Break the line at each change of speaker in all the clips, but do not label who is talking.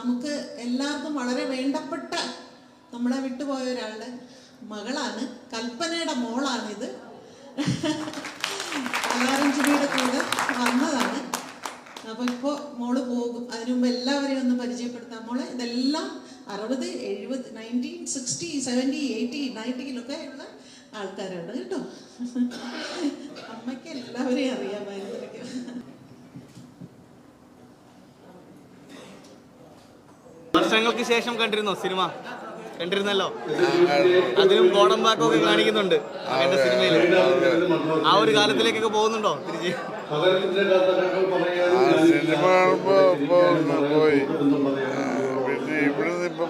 നമുക്ക് എല്ലാവർക്കും വളരെ വേണ്ടപ്പെട്ട നമ്മളെ വിട്ടുപോയ ഒരാളുടെ മകളാണ്. കൽപ്പനയുടെ മോളാണിത്. കലാരഞ്ജലിയുടെ കൂടെ വന്നതാണ്. അപ്പോൾ ഇപ്പോൾ മോൾ പോകും. അതിനു മുമ്പ് എല്ലാവരെയും ഒന്ന് പരിചയപ്പെടുത്താം. മോളെ ഇതെല്ലാം അറുപത് എഴുപത് നയന്റീൻ സിക്സ്റ്റി സെവന്റി എയ്റ്റി നയന്റിയിലൊക്കെ ഉള്ള ആൾക്കാരാണ് കേട്ടോ. അമ്മയ്ക്ക് എല്ലാവരെയും അറിയാമായിരുന്നു.
വർഷങ്ങൾക്ക് ശേഷം കണ്ടിരുന്നോ സിനിമ? കണ്ടിരുന്നല്ലോ. അതിലും ഗോഡൻ ബാക്കും ഒക്കെ കാണിക്കുന്നുണ്ട് സിനിമയിൽ ആ ഒരു കാലത്തിലേക്കൊക്കെ പോകുന്നുണ്ടോ തിരിച്ച്?
ആ സിനിമ പോയി. പിന്നെ ഇവിടുന്ന് ഇപ്പൊ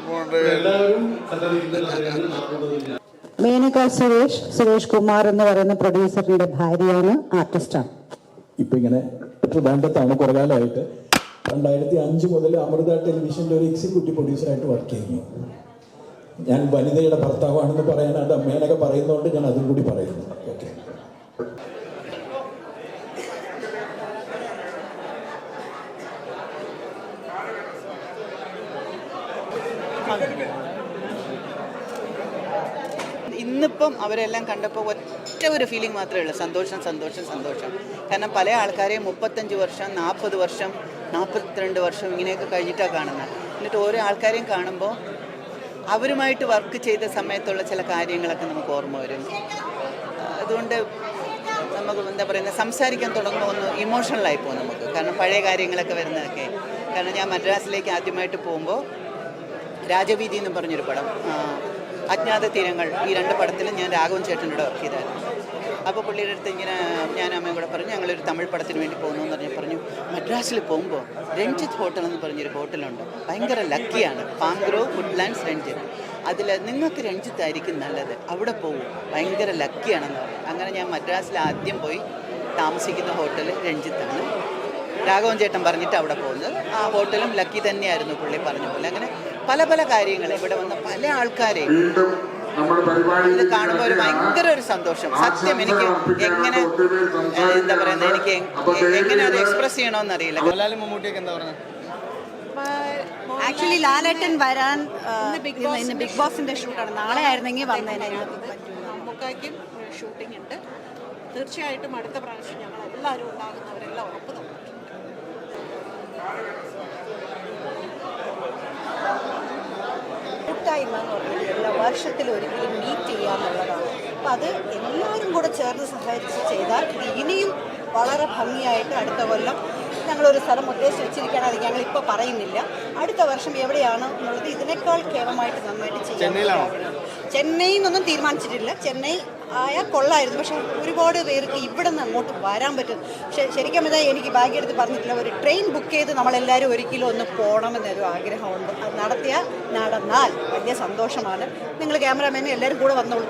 മേനക സുരേഷ് സുരേഷ് കുമാർ എന്ന് പറയുന്ന പ്രൊഡ്യൂസറിന്റെ ഭാര്യയാണ് ആർട്ടിസ്റ്റാണ്
ഇപ്പൊ ഇങ്ങനെ ട്രിവാൻഡത്താണ് കുറെ കാലമായിട്ട് രണ്ടായിരത്തി അഞ്ച് മുതൽ അമൃത ടെലിവിഷന്റെ ഒരു എക്സിക്യൂട്ടീവ് പ്രൊഡ്യൂസറായിട്ട് വർക്ക് ചെയ്യുന്നു. ഞാൻ വനിതയുടെ ഭർത്താവാണെന്ന് പറയാനായിട്ട് അമ്മേനൊക്കെ പറയുന്നതുകൊണ്ട് ഞാൻ അതും കൂടി പറയുന്നു. ഓക്കെ
ഇന്നിപ്പം അവരെല്ലാം കണ്ടപ്പോൾ ഒറ്റ ഒരു ഫീലിംഗ് മാത്രമേ ഉള്ളൂ. സന്തോഷം സന്തോഷം സന്തോഷം. കാരണം പല ആൾക്കാരെയും മുപ്പത്തഞ്ച് വർഷം നാൽപ്പത് വർഷം നാൽപ്പത്തിരണ്ട് വർഷം ഇങ്ങനെയൊക്കെ കഴിഞ്ഞിട്ടാണ് കാണുന്നത് എന്നിട്ട് ഓരോ ആൾക്കാരെയും കാണുമ്പോൾ അവരുമായിട്ട് വർക്ക് ചെയ്ത സമയത്തുള്ള ചില കാര്യങ്ങളൊക്കെ നമുക്ക് ഓർമ്മ വരും. അതുകൊണ്ട് നമുക്ക് എന്താ പറയുന്നത് സംസാരിക്കാൻ തുടങ്ങുമ്പോൾ ഒന്ന് ഇമോഷണലായി പോകും നമുക്ക്. കാരണം പഴയ കാര്യങ്ങളൊക്കെ വരുന്നതൊക്കെ. കാരണം ഞാൻ മദ്രാസിലേക്ക് ആദ്യമായിട്ട് പോകുമ്പോൾ രാജവീതി എന്ന് പറഞ്ഞൊരു പടം അജ്ഞാത തീരങ്ങൾ ഈ രണ്ട് പടത്തിലും ഞാൻ രാഘവൻ ചേട്ടനോട് വർക്ക് ചെയ്തായിരുന്നു. അപ്പോൾ പുള്ളിയുടെ അടുത്ത് ഇങ്ങനെ ഞാൻ അമ്മയും കൂടെ പറഞ്ഞു ഞങ്ങളൊരു തമിഴ് പടത്തിന് വേണ്ടി പോകുന്നു എന്ന് പറഞ്ഞ് പറഞ്ഞു. മദ്രാസിൽ പോകുമ്പോൾ രഞ്ജിത്ത് ഹോട്ടൽ എന്ന് പറഞ്ഞൊരു ഹോട്ടലുണ്ട്. ഭയങ്കര ലക്കിയാണ്. പാങ്ക്രോ വുഡ്ലാൻഡ്സ് രഞ്ജിത്ത്. അതിൽ നിങ്ങൾക്ക് രഞ്ജിത്തായിരിക്കും നല്ലത്. അവിടെ പോകും ഭയങ്കര ലക്കിയാണെന്ന് പറഞ്ഞു. അങ്ങനെ ഞാൻ മദ്രാസിൽ ആദ്യം പോയി താമസിക്കുന്ന ഹോട്ടൽ രഞ്ജിത്താണ്. രാഘവൻ ചേട്ടൻ പറഞ്ഞിട്ട് അവിടെ പോകുന്നത്. ആ ഹോട്ടലും ലക്കി തന്നെയായിരുന്നു പുള്ളി പറഞ്ഞ പോലെ. അങ്ങനെ പല പല കാര്യങ്ങൾ ഇവിടെ വന്ന പല ആൾക്കാരെയും ഇത് കാണുമ്പോൾ ഒരു ഭയങ്കര ഒരു സന്തോഷം. സത്യം എനിക്ക് എങ്ങനെ എന്താ പറയുന്നത് എനിക്ക് എങ്ങനെ അത് എക്സ്പ്രസ് ചെയ്യണമെന്ന് അറിയില്ല.
മമ്മൂട്ടിയൊക്കെ എന്താ പറഞ്ഞത്
ആക്ച്വലി ലാലേട്ടൻ വരാൻ ബിഗ് ഇന്ന് ബിഗ് ബോസിന്റെ ഷൂട്ടാണ് നാളെ ആയിരുന്നെങ്കിൽ വന്നേനെ.
നമുക്കായിരിക്കും ഷൂട്ടിംഗ് ഉണ്ട്. തീർച്ചയായിട്ടും അടുത്ത പ്രാവശ്യം ഞങ്ങൾ എല്ലാവരും ഉണ്ടാകുന്നവരെല്ലാം ഉറപ്പ് തന്നിട്ടുണ്ട്.
കൂട്ടായ്മ എന്ന് പറഞ്ഞാൽ എല്ലാ വർഷത്തിൽ ഒരിക്കലും മീറ്റ് ചെയ്യാമെന്നുള്ളതാണ് അപ്പം അത് എല്ലാവരും കൂടെ ചേർന്ന് സഹകരിച്ച് ചെയ്താൽ ഇനിയും വളരെ ഭംഗിയായിട്ട് അടുത്ത കൊല്ലം ഞങ്ങളൊരു സ്ഥലം ഉദ്ദേശിച്ച് വെച്ചിരിക്കുകയാണ്. അത് ഞങ്ങളിപ്പോൾ പറയുന്നില്ല. അടുത്ത വർഷം എവിടെയാണ് എന്നുള്ളത് ഇതിനേക്കാൾ കേവമായിട്ട് നന്നായിട്ട് ചെയ്യാൻ
ചെന്നൈയിലാണോ?
നിന്നൊന്നും തീരുമാനിച്ചിട്ടില്ല. ചെന്നൈ ആയാൽ കൊള്ളായിരുന്നു. പക്ഷെ ഒരുപാട് പേർക്ക് ഇവിടെ നിന്ന് അങ്ങോട്ട് വരാൻ പറ്റും. പക്ഷെ ശരിക്കും ഇതായി എനിക്ക് ബാഗ് എടുത്ത് പറഞ്ഞിട്ടില്ല. ഒരു ട്രെയിൻ ബുക്ക് ചെയ്ത് നമ്മളെല്ലാവരും ഒരിക്കലും ഒന്ന് പോകണമെന്നൊരു ആഗ്രഹമുണ്ട്. അത് നടത്തിയാൽ നടന്നാൽ വലിയ സന്തോഷമാണ്. നിങ്ങൾ ക്യാമറാമാനും എല്ലാവരും കൂടെ വന്നോളൂ.